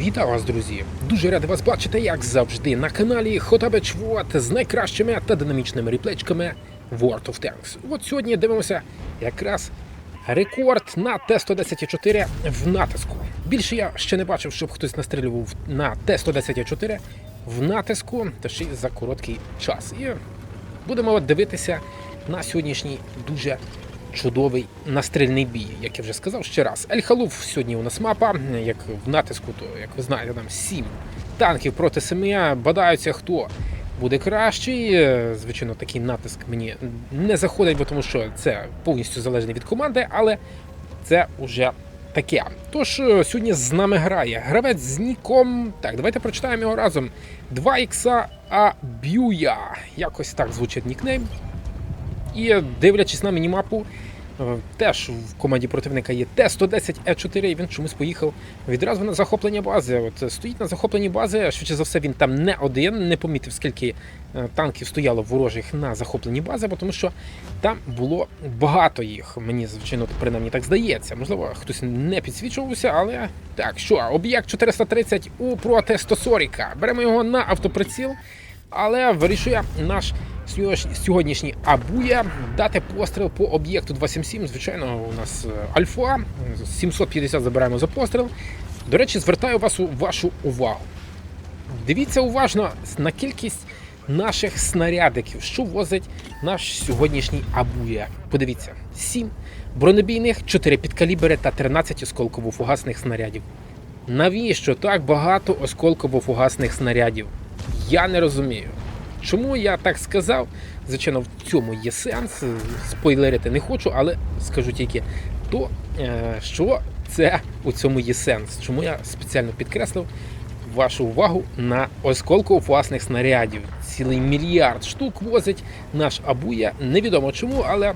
Вітаю вас, друзі! Дуже радий вас бачити, як завжди, на каналі Хотабич Вот з найкращими та динамічними реплечками World of Tanks. От сьогодні дивимося якраз рекорд на Т-110-4 в натиску. Більше я ще не бачив, щоб хтось настрілював на Т-110-4 в натиску, та ще й за короткий час. І будемо дивитися на сьогоднішній дуже чудовий настрільний бій, як я вже сказав ще раз. Ель Халуф сьогодні у нас мапа, як в натиску, то як ви знаєте, там сім танків проти семи. Бадаються, хто буде кращий. Е, Звичайно, такий натиск мені не заходить, бо тому що це повністю залежно від команди, але це вже таке. Тож е, сьогодні з нами грає гравець з ніком. Так, давайте прочитаємо його разом. 2 ікса Аб'юя. Якось так звучить нікнейм. І дивлячись на мінімапу, е, теж в команді противника є Т-110Е4, і він чомусь поїхав відразу на захоплення бази. От е, стоїть на захопленні бази, швидше за все, він там не один, не помітив, скільки е, танків стояло ворожих на захопленні бази, бо тому що там було багато їх. Мені, звичайно, принаймні так здається. Можливо, хтось не підсвічувався, але так, що, об'єкт 430 у проти 140. Беремо його на автоприціл, але вирішує наш сьогодні- сьогоднішній Абуя дати постріл по об'єкту 277. Звичайно, у нас е, альфа. 750 забираємо за постріл. До речі, звертаю вас у вашу увагу. Дивіться уважно на кількість наших снарядиків, що возить наш сьогоднішній Абуя. Подивіться: 7 бронебійних, 4 підкалібери та 13 осколково-фугасних снарядів. Навіщо так багато осколково-фугасних снарядів? Я не розумію. Чому я так сказав? Звичайно, в цьому є сенс. Спойлерити не хочу, але скажу тільки то, е, що це у цьому є сенс. Чому я спеціально підкреслив вашу увагу на осколку власних снарядів. Цілий мільярд штук возить наш Абуя. Невідомо чому, але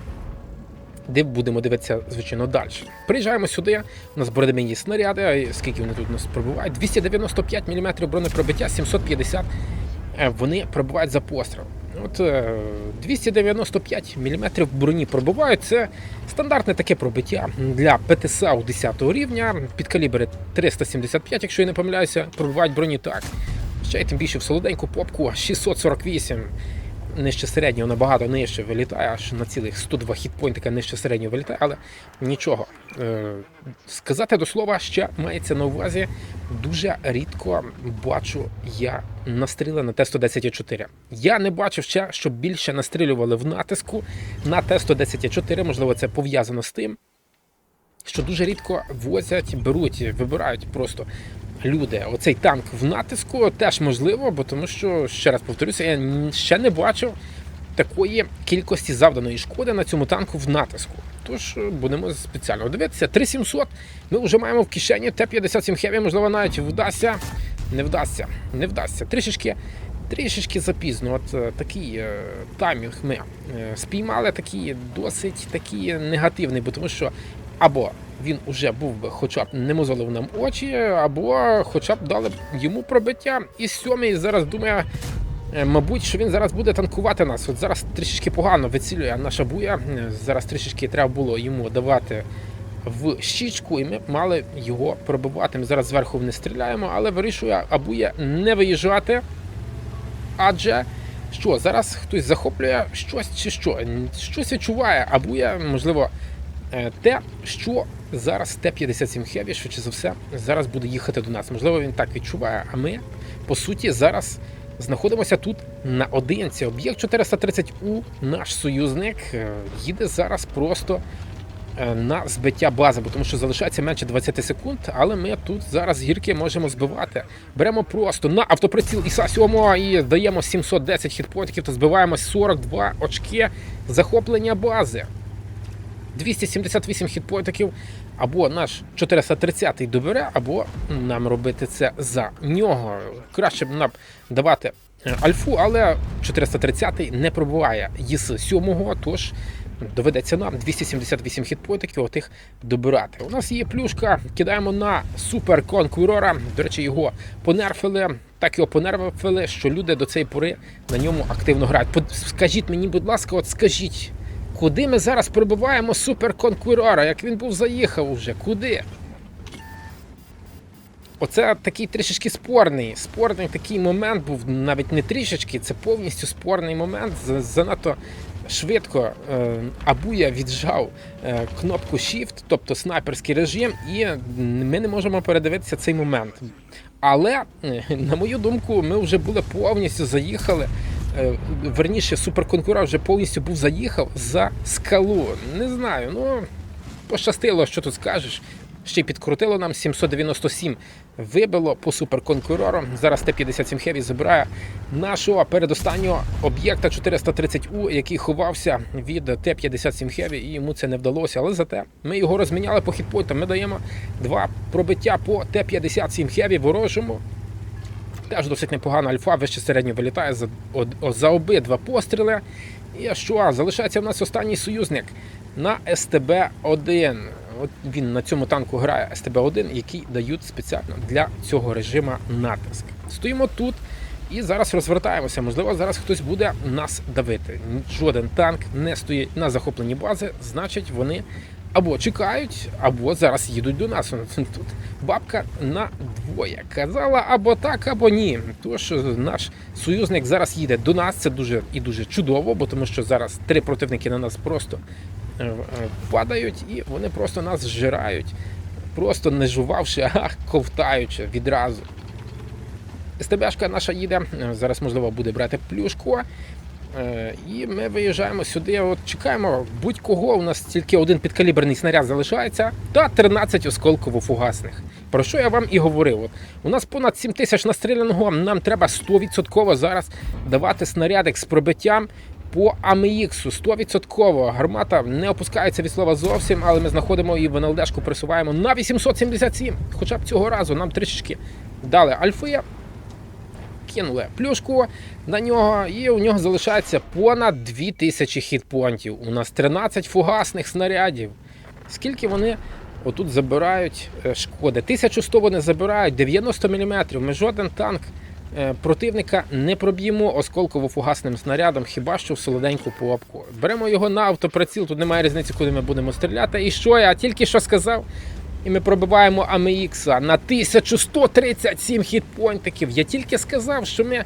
де будемо дивитися, звичайно, далі. Приїжджаємо сюди. У нас бронебійні снаряди. Скільки вони тут у нас пробувають? 295 мм бронепробиття, 750 е, вони пробувають за постріл. От е, 295 мм броні пробувають. Це стандартне таке пробиття для ПТСА у 10 рівня. Під калібри 375, якщо я не помиляюся, пробувають броні так. Ще й тим більше в солоденьку попку 648. Нижче середнього набагато нижче вилітає, аж на цілих 102 хітпойнтика нижче середнього вилітає, але нічого. Е, сказати до слова, ще мається на увазі. Дуже рідко бачу я настріли на Т-110-4. Я не бачив ще, щоб більше настрілювали в натиску на Т-110-4. Можливо, це пов'язано з тим, що дуже рідко возять, беруть, вибирають просто люди. Оцей танк в натиску теж можливо, бо тому що, ще раз повторюся, я ще не бачив такої кількості завданої шкоди на цьому танку в натиску. Тож е, будемо спеціально дивитися. 3700 ми вже маємо в кишені Т-57 Heavy, можливо, навіть вдасться. Не вдасться, не вдасться. Трішечки, трішечки запізно. От е, такий е, таймінг ми е, спіймали, такий досить такий негативний, бо тому що або він уже був би, хоча б не мозолив нам очі, або хоча б дали б йому пробиття. І сьомий зараз думає, е, мабуть, що він зараз буде танкувати нас. От зараз трішечки погано вицілює наша буя. Е, Зараз трішечки треба було йому давати в щічку, і ми б мали його пробивати. Ми зараз зверху не стріляємо, але вирішує Абуя не виїжджати. Адже що, зараз хтось захоплює щось чи що? Щось відчуває Абуя, можливо, е, те, що зараз Т-57 Heavy, швидше за все, зараз буде їхати до нас. Можливо, він так відчуває. А ми, по суті, зараз знаходимося тут на одинці. Об'єкт 430У, наш союзник, е, їде зараз просто е, на збиття бази, бо тому що залишається менше 20 секунд, але ми тут зараз гірки можемо збивати. Беремо просто на автоприціл Іса 7 і даємо 710 хітпоінтів та збиваємо 42 очки захоплення бази. 278 хітпоінтів, або наш 430-й добере, або нам робити це за нього. Краще б нам давати е, альфу, але 430-й не пробуває ЄС 7 тож доведеться нам 278 хітпоінтів отих добирати. У нас є плюшка, кидаємо на супер конкурора. До речі, його понерфили. Так його понерфили, що люди до цієї пори на ньому активно грають. Скажіть мені, будь ласка, от скажіть, куди ми зараз прибуваємо суперконкурора? Як він був заїхав уже? Куди? Оце такий трішечки спорний. Спорний такий момент був навіть не трішечки, це повністю спорний момент. Занадто швидко е, Абуя віджав е, кнопку Shift, тобто снайперський режим, і ми не можемо передивитися цей момент. Але, е, на мою думку, ми вже були повністю заїхали. Е, Верніше, суперконкурент вже повністю був заїхав за скалу. Не знаю, ну пощастило, що тут скажеш. Ще підкрутило нам 797 вибило по суперконкурору. Зараз Т-57 Heavy забирає нашого передостаннього об'єкта 430У, який ховався від Т-57 Heavy, і йому це не вдалося. Але зате ми його розміняли по хітпойтам. Ми даємо два пробиття по Т-57 Heavy ворожому. Теж досить непогано альфа, вище середньо вилітає за, за обидва постріли. І що? Залишається в нас останній союзник на СТБ-1. От він на цьому танку грає СТБ-1, який дають спеціально для цього режиму натиск. Стоїмо тут і зараз розвертаємося. Можливо, зараз хтось буде нас давити. Жоден танк не стоїть на захопленні бази, значить вони або чекають, або зараз їдуть до нас. Тут бабка на двоє казала або так, або ні. Тож наш союзник зараз їде до нас. Це дуже і дуже чудово, бо тому що зараз три противники на нас просто е, падають і вони просто нас зжирають, просто не жувавши, а ковтаючи відразу. СТБшка наша їде. е, Зараз можливо буде брати плюшко. Е, І ми виїжджаємо сюди. От чекаємо будь-кого. У нас тільки один підкаліберний снаряд залишається, та 13 осколково-фугасних. Про що я вам і говорив? От у нас понад 7 тисяч настріляного. Нам треба 100% зараз давати снарядик з пробиттям. По АМХ 100% гармата не опускається від слова зовсім, але ми знаходимо і в НЛДшку присуваємо на 877. Хоча б цього разу нам трішечки дали альфи, кинули плюшку на нього, і у нього залишається понад 2000 хітпонтів. У нас 13 фугасних снарядів. Скільки вони отут забирають е, шкоди? 1100 вони забирають, 90 мм. Ми жоден танк е, противника не проб'ємо осколково-фугасним снарядом, хіба що в солоденьку попку. Беремо його на автоприціл, тут немає різниці, куди ми будемо стріляти. І що я тільки що сказав? І ми пробиваємо АМХ на 1137 хітпойнтиків. Я тільки сказав, що ми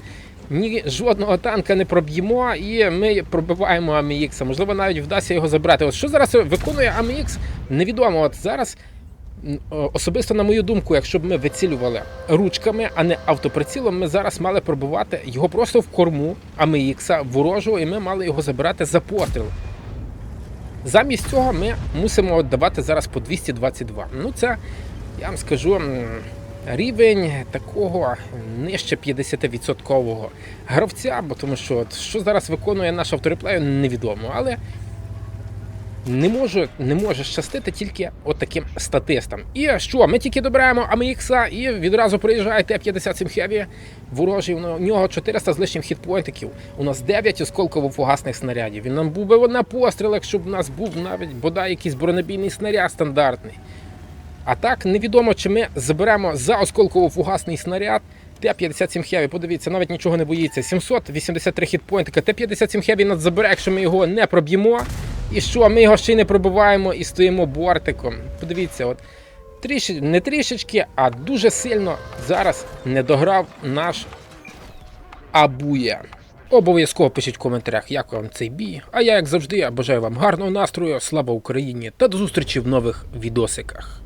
ні жодного танка не проб'ємо, і ми пробиваємо АМХ. Можливо, навіть вдасться його забрати. От що зараз виконує АМХ, невідомо. От зараз. Особисто, на мою думку, якщо б ми вицілювали ручками, а не автоприцілом, ми зараз мали пробувати його просто в корму АМХ ворожого, і ми мали його забирати за постріл. Замість цього ми мусимо давати зараз по 222. Ну, це, я вам скажу, рівень такого нижче 50% гравця, бо тому що от, що зараз виконує наш автореплею, невідомо. Але не може, не може щастити тільки от таким статистам. І що? Ми тільки добираємо АМХ і відразу приїжджає Т-57 Heavy. Ворожий у нього 400 з лишнім хітпойнтиків. У нас 9 осколково-фугасних снарядів. Він нам був би на постріл, якщо б у нас був навіть бодай якийсь бронебійний снаряд стандартний. А так невідомо, чи ми заберемо за осколково-фугасний снаряд. Т-57 Heavy, подивіться, навіть нічого не боїться. 783 хітпойнтика. Т-57 Heavy нас забере, якщо ми його не проб'ємо. І що, ми його ще й не пробиваємо і стоїмо бортиком. Подивіться, от тріш... не трішечки, а дуже сильно зараз не дограв наш Абуя. Обов'язково пишіть в коментарях, як вам цей бій. А я, як завжди, бажаю вам гарного настрою, слава Україні та до зустрічі в нових відосиках.